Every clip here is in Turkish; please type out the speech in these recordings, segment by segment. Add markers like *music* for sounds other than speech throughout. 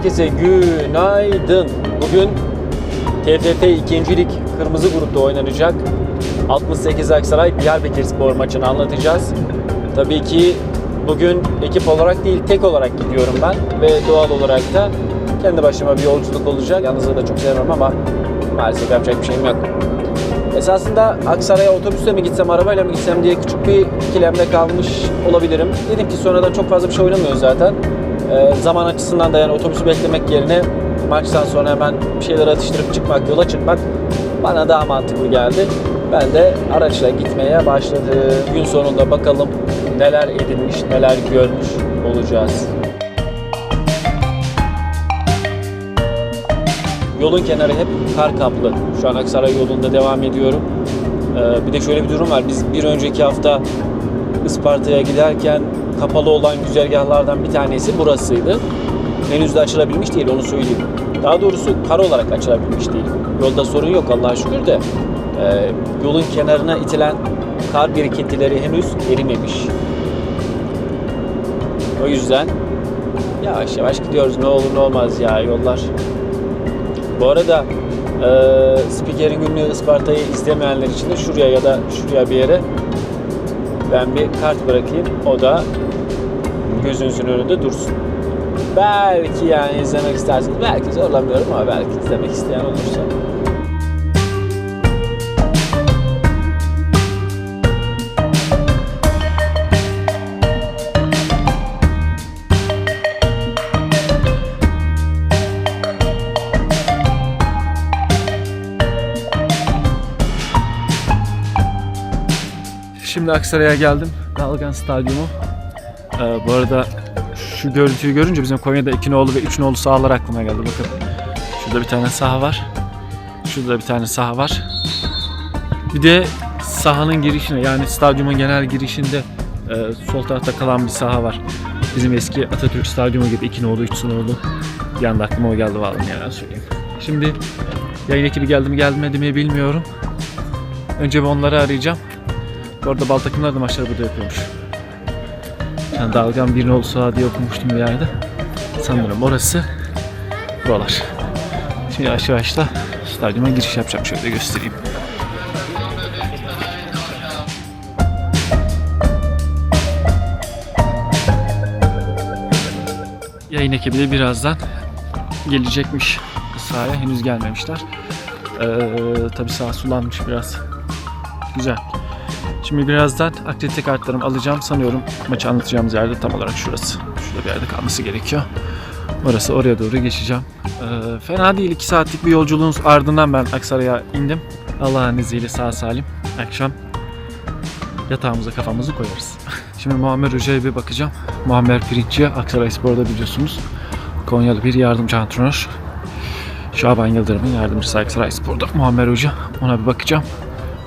Herkese günaydın. Bugün TFF 2. Lig Kırmızı Grup'ta oynanacak. 68 Aksaray Diyarbakır Spor maçını anlatacağız. Tabii ki bugün ekip olarak değil tek olarak gidiyorum ben ve doğal olarak da kendi başıma bir yolculuk olacak. Yalnızlığı da çok sevmem ama maalesef yapacak bir şeyim yok. Esasında Aksaray'a otobüsle mi gitsem, arabayla mı gitsem diye küçük bir ikilemde kalmış olabilirim. Dedim ki sonradan çok fazla bir şey oynamıyoruz zaten. Ee, zaman açısından da yani otobüsü beklemek yerine maçtan sonra hemen bir şeyler atıştırıp çıkmak, yola çıkmak bana daha mantıklı geldi. Ben de araçla gitmeye başladım. Gün sonunda bakalım neler edinmiş, neler görmüş olacağız. Yolun kenarı hep kar kaplı. Şu an Aksaray yolunda devam ediyorum. Ee, bir de şöyle bir durum var. Biz bir önceki hafta Isparta'ya giderken kapalı olan güzergahlardan bir tanesi burasıydı. Henüz de açılabilmiş değil onu söyleyeyim. Daha doğrusu kar olarak açılabilmiş değil. Yolda sorun yok Allah'a şükür de. Ee, yolun kenarına itilen kar birikintileri henüz erimemiş. O yüzden yavaş yavaş gidiyoruz. Ne olur ne olmaz ya yollar bu arada e, spikerin günlüğü Isparta'yı izlemeyenler için de şuraya ya da şuraya bir yere ben bir kart bırakayım. O da gözünüzün önünde dursun. Belki yani izlemek isterseniz, belki zorlamıyorum ama belki izlemek isteyen olursa. Şimdi Aksaray'a geldim. Dalgan Stadyumu. Ee, bu arada şu görüntüyü görünce bizim Konya'da iki nolu ve üç nolu sahalar aklıma geldi. Bakın şurada bir tane saha var. Şurada bir tane saha var. Bir de sahanın girişine yani stadyumun genel girişinde e, sol tarafta kalan bir saha var. Bizim eski Atatürk Stadyumu gibi iki nolu, üç nolu. Bir anda aklıma o geldi vallahi ya söyleyeyim. Şimdi yayın ekibi geldi mi gelmedi mi bilmiyorum. Önce bir onları arayacağım. Bu arada bal takımları da maçları burada yapıyormuş. Yani dalgan bir nolu saha diye okumuştum bir yerde. Sanırım orası buralar. Şimdi yavaş yavaş da stadyuma giriş yapacağım. Şöyle göstereyim. Yayın ekibi de birazdan gelecekmiş sahaya. Henüz gelmemişler. Ee, tabii sağ sulanmış biraz. Güzel. Şimdi birazdan aktivite kartlarımı alacağım. Sanıyorum maçı anlatacağımız yerde tam olarak şurası. Şurada bir yerde kalması gerekiyor. Orası oraya doğru geçeceğim. Ee, fena değil. 2 saatlik bir yolculuğun ardından ben Aksaray'a indim. Allah'ın izniyle sağ salim. Akşam yatağımıza kafamızı koyarız. *laughs* Şimdi Muammer Hoca'ya bir bakacağım. Muammer Pirinççi Aksaray Spor'da biliyorsunuz. Konyalı bir yardımcı antrenör. Şaban Yıldırım'ın yardımcısı Aksaray Spor'da. Muammer Hoca. Ona bir bakacağım.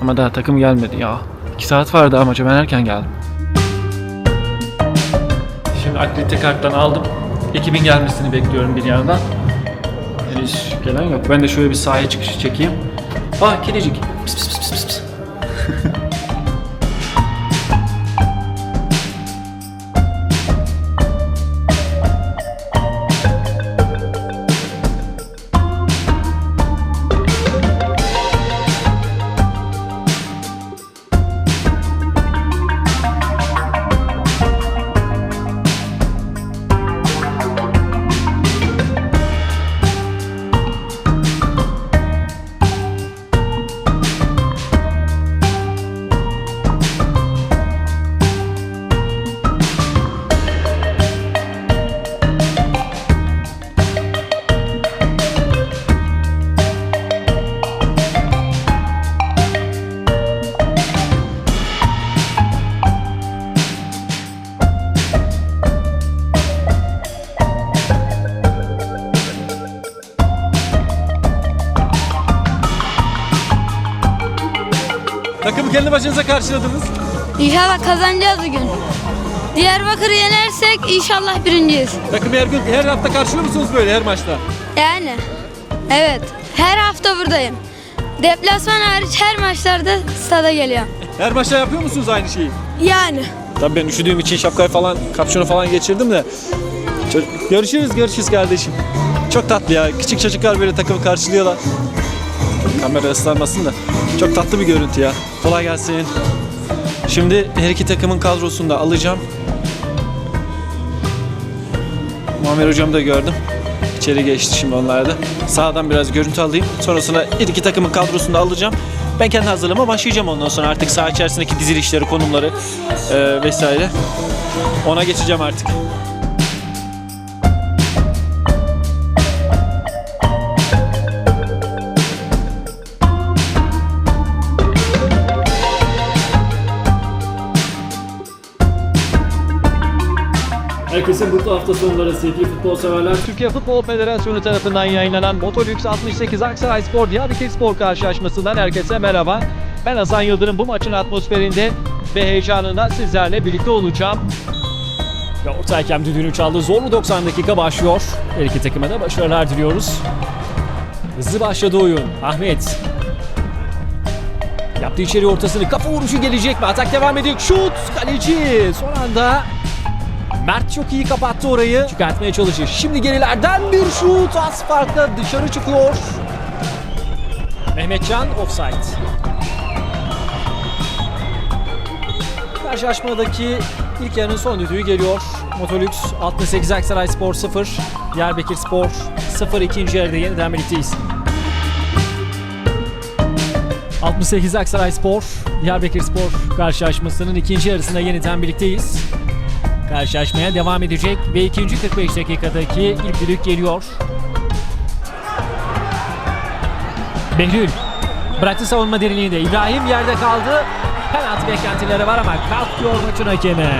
Ama daha takım gelmedi ya. 2 saat vardı ama ben erken geldim. Şimdi aktivite karttan aldım. Ekibin gelmesini bekliyorum bir yandan. Henüz gelen yok. Ben de şöyle bir sahaya çıkışı çekeyim. Ah kedicik. Pis pis pis pis pis. *laughs* Takımı kendi başınıza karşıladınız. İnşallah kazanacağız bugün. Diyarbakır'ı yenersek inşallah birinciyiz. Takımı her gün her hafta karşılıyor musunuz böyle her maçta? Yani evet her hafta buradayım. Deplasman hariç her maçlarda stada geliyorum. Her maçta yapıyor musunuz aynı şeyi? Yani. Tabii ben üşüdüğüm için şapkayı falan, kapşonu falan geçirdim de Çocuk- Görüşürüz, görüşürüz kardeşim. Çok tatlı ya. Küçük çocuklar böyle takımı karşılıyorlar. Kamera ıslanmasın da. Çok tatlı bir görüntü ya. Kolay gelsin. Şimdi her iki takımın kadrosunu da alacağım. Muammer hocamı da gördüm. İçeri geçti şimdi onlar da. Sağdan biraz görüntü alayım. Sonrasında her iki takımın kadrosunu da alacağım. Ben kendi hazırlığıma başlayacağım ondan sonra artık saha içerisindeki dizilişleri, konumları eee, vesaire. Ona geçeceğim artık. Herkese mutlu hafta sonları sevgili futbol severler. Türkiye Futbol Federasyonu tarafından yayınlanan Motolüks 68 Aksaray Spor Diyarbakır Spor karşılaşmasından herkese merhaba. Ben Hasan Yıldırım bu maçın atmosferinde ve heyecanında sizlerle birlikte olacağım. Ve orta hakem düdüğünü çaldı. Zorlu 90 dakika başlıyor. Her iki takıma da başarılar diliyoruz. Hızlı başladı oyun. Ahmet. Yaptı içeri ortasını. Kafa vuruşu gelecek mi? Atak devam ediyor. Şut. Kaleci. Son anda Mert çok iyi kapattı orayı. Çıkartmaya çalışıyor. Şimdi gerilerden bir şut. Az dışarı çıkıyor. Mehmetcan offside. Karşılaşmadaki ilk yarının son düdüğü geliyor. Motolüks 68 Aksaray Spor 0, Diyarbakır Spor 0 ikinci yarıda yeniden birlikteyiz. 68 Aksaray Spor, Diyarbakır Spor karşılaşmasının ikinci yarısında yeniden birlikteyiz. Karşılaşmaya devam edecek ve ikinci 45 dakikadaki ilk düdük geliyor. Behlül bıraktı savunma derinliğinde. İbrahim yerde kaldı. Penaltı beklentileri var ama kalkıyor maçın hakemi.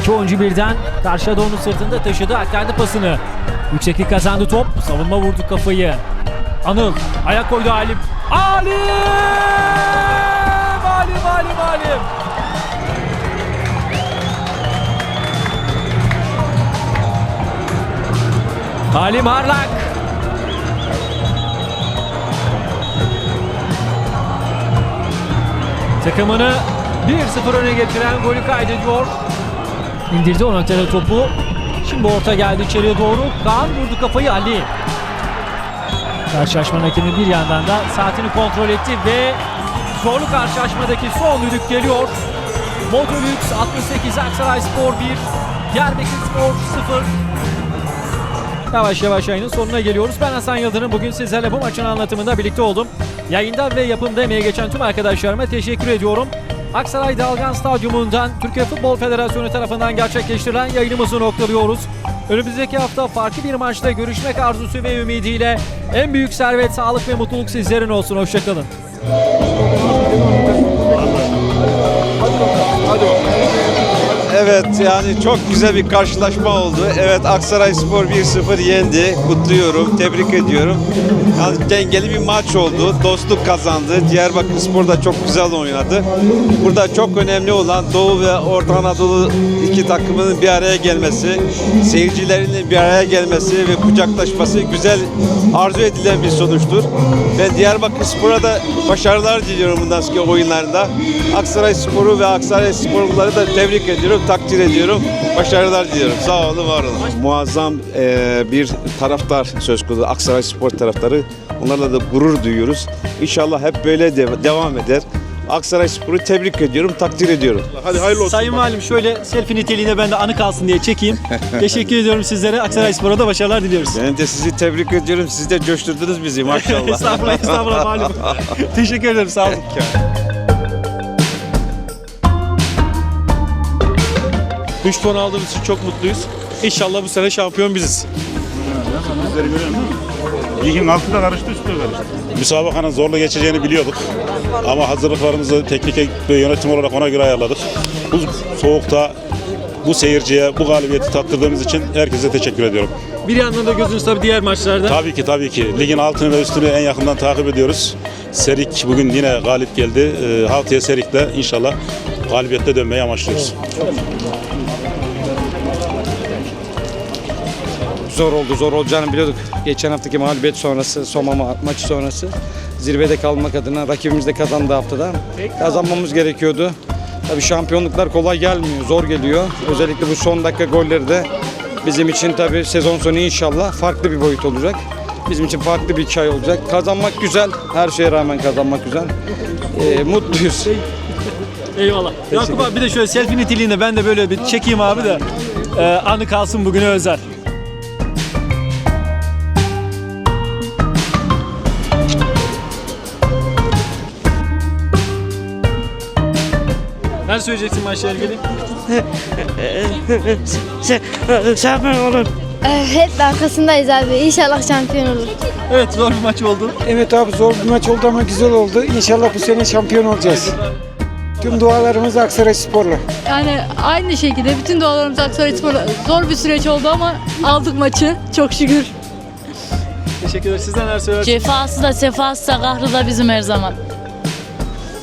İki oyuncu birden karşıya doğru sırtında taşıdı aktardı pasını. Yükseklik kazandı top. Savunma vurdu kafayı. Anıl ayak koydu Alim. Alim! Alim Alim Alim! Halim Harlak. Takımını 1-0 öne getiren golü kaydediyor. İndirdi o noktada topu. Şimdi orta geldi içeriye doğru. Kaan vurdu kafayı Ali. Karşılaşmanın hakemi bir yandan da saatini kontrol etti ve zorlu karşılaşmadaki son düdük geliyor. Modülüks 68 Aksaray Spor 1, Diyarbakır Spor 0. Yavaş yavaş yayının sonuna geliyoruz. Ben Hasan Yıldırım. Bugün sizlerle bu maçın anlatımında birlikte oldum. Yayında ve yapımda emeği geçen tüm arkadaşlarıma teşekkür ediyorum. Aksaray Dalgan Stadyumundan Türkiye Futbol Federasyonu tarafından gerçekleştirilen yayınımızı noktalıyoruz. Önümüzdeki hafta farklı bir maçta görüşmek arzusu ve ümidiyle en büyük servet, sağlık ve mutluluk sizlerin olsun. Hoşçakalın. Yani çok güzel bir karşılaşma oldu. Evet Aksaray Spor 1-0 yendi. Kutluyorum, tebrik ediyorum. Yani dengeli bir maç oldu. Dostluk kazandı. Diyarbakır Spor da çok güzel oynadı. Burada çok önemli olan Doğu ve Orta Anadolu iki takımının bir araya gelmesi, seyircilerinin bir araya gelmesi ve kucaklaşması güzel arzu edilen bir sonuçtur. Ben Diyarbakır Spor'a da başarılar diliyorum bundan sonraki oyunlarında. Aksaray Spor'u ve Aksaray Sporluları da tebrik ediyorum, takdir ediyorum. Başarılar diliyorum. Sağ olun, var olun. Muazzam eee, bir taraftar söz konusu. Aksaray Spor taraftarı. Onlarla da gurur duyuyoruz. İnşallah hep böyle de- devam eder. Aksaray Spor'u tebrik ediyorum, takdir ediyorum. Hadi hayırlı olsun. Sayın Valim şöyle selfie niteliğine ben de anı kalsın diye çekeyim. *laughs* Teşekkür ediyorum sizlere. Aksaray Spor'a da başarılar diliyoruz. Ben de sizi tebrik ediyorum. Siz de coşturdunuz bizi maşallah. *laughs* estağfurullah, estağfurullah Valim. *laughs* Teşekkür ederim, sağ olun. Üç puan aldığımız için çok mutluyuz. İnşallah bu sene şampiyon biziz. Ligin altı da karıştı, üstü de karıştı. Müsabakanın zorlu geçeceğini biliyorduk. Ama hazırlıklarımızı teknik ve yönetim olarak ona göre ayarladık. Bu soğukta bu seyirciye bu galibiyeti tattırdığımız için herkese teşekkür ediyorum. Bir yandan da gözünüz tabii diğer maçlarda. Tabii ki tabii ki ligin altını ve üstünü en yakından takip ediyoruz. Serik bugün yine galip geldi. Ee, Haftaya Serik'le inşallah galibiyette dönmeyi amaçlıyoruz. Zor oldu. Zor olacağını biliyorduk. Geçen haftaki mağlubiyet sonrası, Soma ma- maçı sonrası zirvede kalmak adına rakibimiz de kazandı haftada. Kazanmamız gerekiyordu. Tabii şampiyonluklar kolay gelmiyor, zor geliyor. Özellikle bu son dakika golleri de bizim için tabii sezon sonu inşallah farklı bir boyut olacak. Bizim için farklı bir hikaye olacak. Kazanmak güzel, her şeye rağmen kazanmak güzel. Ee, mutluyuz. *laughs* Eyvallah. Yakup abi bir de şöyle selfie niteliğinde ben de böyle bir çekeyim abi de e, anı kalsın bugüne özel. Ne söyleyeceksin maçla ilgili? Şampiyon olur. Ee, hep arkasındayız abi. İnşallah şampiyon olur. Evet zor bir maç oldu. Evet abi zor bir maç oldu ama güzel oldu. İnşallah bu sene şampiyon olacağız. Tüm dualarımız Aksaray Spor'la. Yani aynı şekilde bütün dualarımız Aksaray Spor'a zor bir süreç oldu ama aldık maçı çok şükür. Teşekkür ederim. Sizden neler söylersiniz? Cefası da sefası da kahrı da bizim her zaman.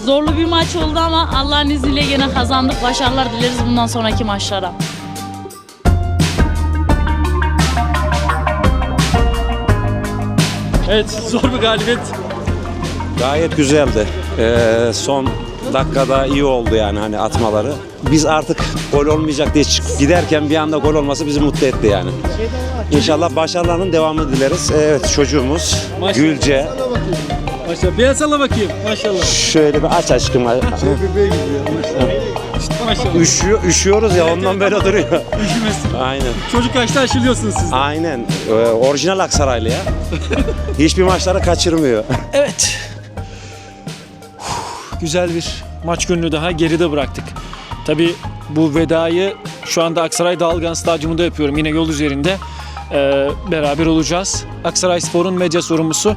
Zorlu bir maç oldu ama Allah'ın izniyle yine kazandık. Başarılar dileriz bundan sonraki maçlara. Evet zor bir galibiyet. Gayet güzeldi. Ee, son dakikada iyi oldu yani hani atmaları. Biz artık gol olmayacak diye çıkıp giderken bir anda gol olması bizi mutlu etti yani. İnşallah başarılarının devamını dileriz. Evet çocuğumuz Gülce. Maşallah. Bir el salla bakayım. Maşallah. Şöyle bir aç aşkım. Maşallah. Üşüyor, üşüyoruz ya ondan böyle duruyor. Üşümesin. Aynen. Çocuk yaşta aşılıyorsunuz siz. Aynen. Ee, orijinal Aksaraylı ya. *laughs* Hiçbir maçları kaçırmıyor. Evet. Güzel bir maç gününü daha geride bıraktık. Tabi bu vedayı şu anda Aksaray Dalgan Stadyumunda yapıyorum. Yine yol üzerinde Ee, beraber olacağız. Aksaray Spor'un medya sorumlusu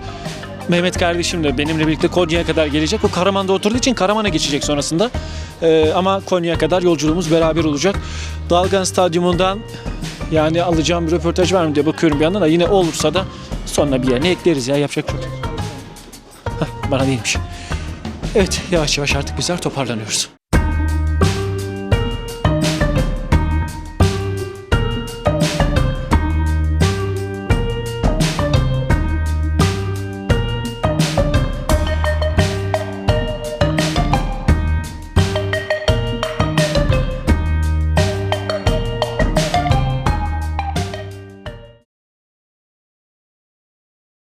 Mehmet kardeşim de benimle birlikte Konya'ya kadar gelecek. O Karaman'da oturduğu için Karaman'a geçecek sonrasında. Ee, ama Konya'ya kadar yolculuğumuz beraber olacak. Dalgan Stadyumundan yani alacağım bir röportaj var mı diye bakıyorum bir yandan da yine olursa da sonra bir yerine ekleriz ya yapacak çok. Hah, bana değilmiş. Evet yavaş yavaş artık bizler toparlanıyoruz.